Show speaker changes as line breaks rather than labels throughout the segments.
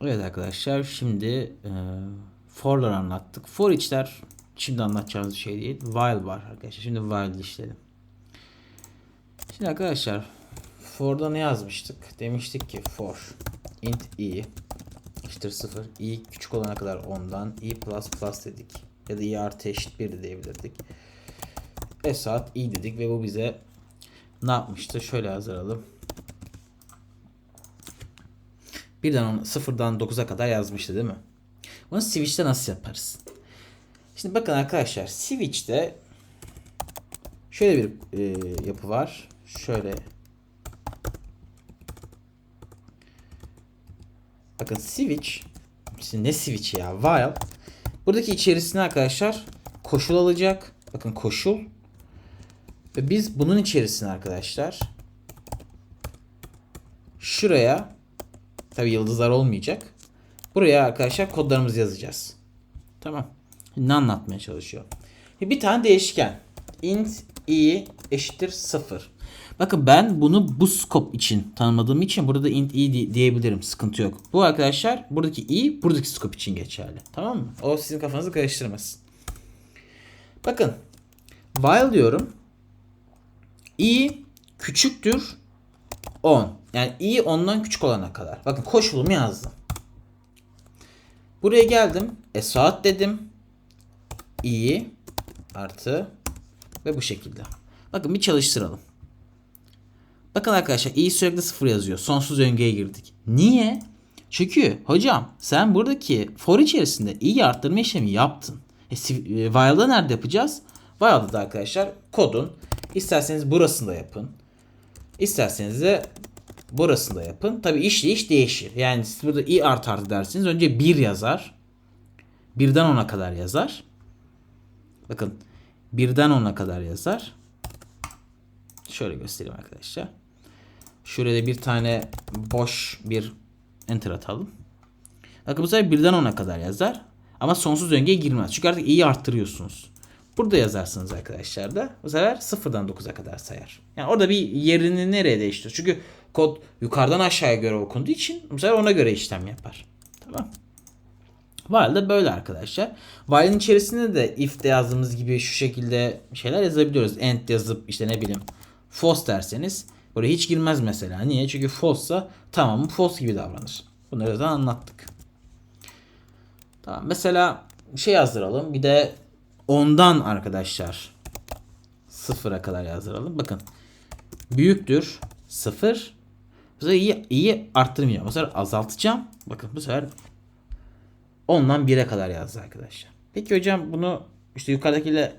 Evet arkadaşlar şimdi e, for'ları anlattık. For içler şimdi anlatacağımız şey değil. While var arkadaşlar. Şimdi while işleyelim. Şimdi arkadaşlar for'da ne yazmıştık? Demiştik ki for int i eşittir 0. i küçük olana kadar 10'dan i plus plus dedik. Ya da i artı eşit 1 de diyebilirdik. Esat i dedik ve bu bize ne yapmıştı? Şöyle yazalım. Birden on- sıfırdan 9'a kadar yazmıştı değil mi? Bunu Switch'te nasıl yaparız? Şimdi bakın arkadaşlar Switch'te şöyle bir e, yapı var. Şöyle Bakın switch Şimdi ne switch ya? While Buradaki içerisine arkadaşlar koşul alacak. Bakın koşul. Ve biz bunun içerisine arkadaşlar şuraya tabi yıldızlar olmayacak. Buraya arkadaşlar kodlarımızı yazacağız. Tamam. Ne anlatmaya çalışıyor? Bir tane değişken. int i eşittir 0. Bakın ben bunu bu scope için tanımladığım için burada int i di- diyebilirim. Sıkıntı yok. Bu arkadaşlar buradaki i buradaki scope için geçerli. Tamam mı? O sizin kafanızı karıştırmasın. Bakın. While diyorum. i küçüktür 10. Yani i ondan küçük olana kadar. Bakın koşulumu yazdım. Buraya geldim. E saat dedim. i artı ve bu şekilde. Bakın bir çalıştıralım. Bakın arkadaşlar i sürekli sıfır yazıyor. Sonsuz öngeye girdik. Niye? Çünkü hocam sen buradaki for içerisinde i'yi arttırma işlemi yaptın. E, e, while'da nerede yapacağız? While'da da arkadaşlar kodun isterseniz burasında yapın. İsterseniz de burasında yapın. Tabi işleyiş değişir. Yani siz burada i art artı dersiniz. Önce 1 yazar. 1'den 10'a kadar yazar. Bakın 1'den 10'a kadar yazar. Şöyle göstereyim arkadaşlar. Şuraya bir tane boş bir enter atalım. Bakın bu sefer 1'den 10'a kadar yazar. Ama sonsuz döngüye girmez. Çünkü artık i'yi arttırıyorsunuz. Burada yazarsınız arkadaşlar da bu sefer 0'dan 9'a kadar sayar. Yani orada bir yerini nereye değiştiriyor? Çünkü kod yukarıdan aşağıya göre okunduğu için bu sefer ona göre işlem yapar. Tamam. While de böyle arkadaşlar. While'in içerisinde de if'te yazdığımız gibi şu şekilde şeyler yazabiliyoruz. End yazıp işte ne bileyim false derseniz buraya hiç girmez mesela. Niye? Çünkü false'sa tamamı false gibi davranır. Bunları da anlattık. Tamam. Mesela şey yazdıralım. Bir de ondan arkadaşlar sıfıra kadar yazdıralım. Bakın. Büyüktür sıfır. Bu sefer iyi, iyi arttırmayacağım. Bu sefer azaltacağım. Bakın bu sefer ondan 1'e kadar yazdı arkadaşlar. Peki hocam bunu işte yukarıdakiyle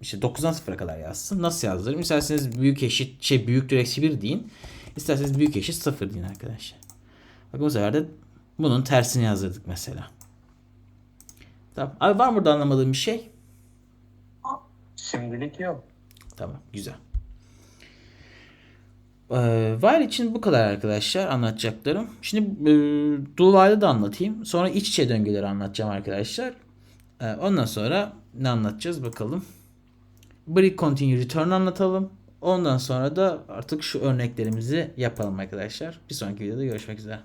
işte 9'dan 0'a kadar yazsın. Nasıl yazdırırım? İsterseniz büyük eşit şey büyüktür eksi 1 deyin. İsterseniz büyük eşit 0 deyin arkadaşlar. Bakın bu sefer de bunun tersini yazdırdık mesela. Tamam. Abi var mı burada anlamadığım bir şey?
Şimdilik yok.
Tamam. Güzel. Ee, için bu kadar arkadaşlar anlatacaklarım. Şimdi e, while'ı da anlatayım. Sonra iç içe döngüleri anlatacağım arkadaşlar. Ee, ondan sonra ne anlatacağız bakalım. Break continue return anlatalım. Ondan sonra da artık şu örneklerimizi yapalım arkadaşlar. Bir sonraki videoda görüşmek üzere.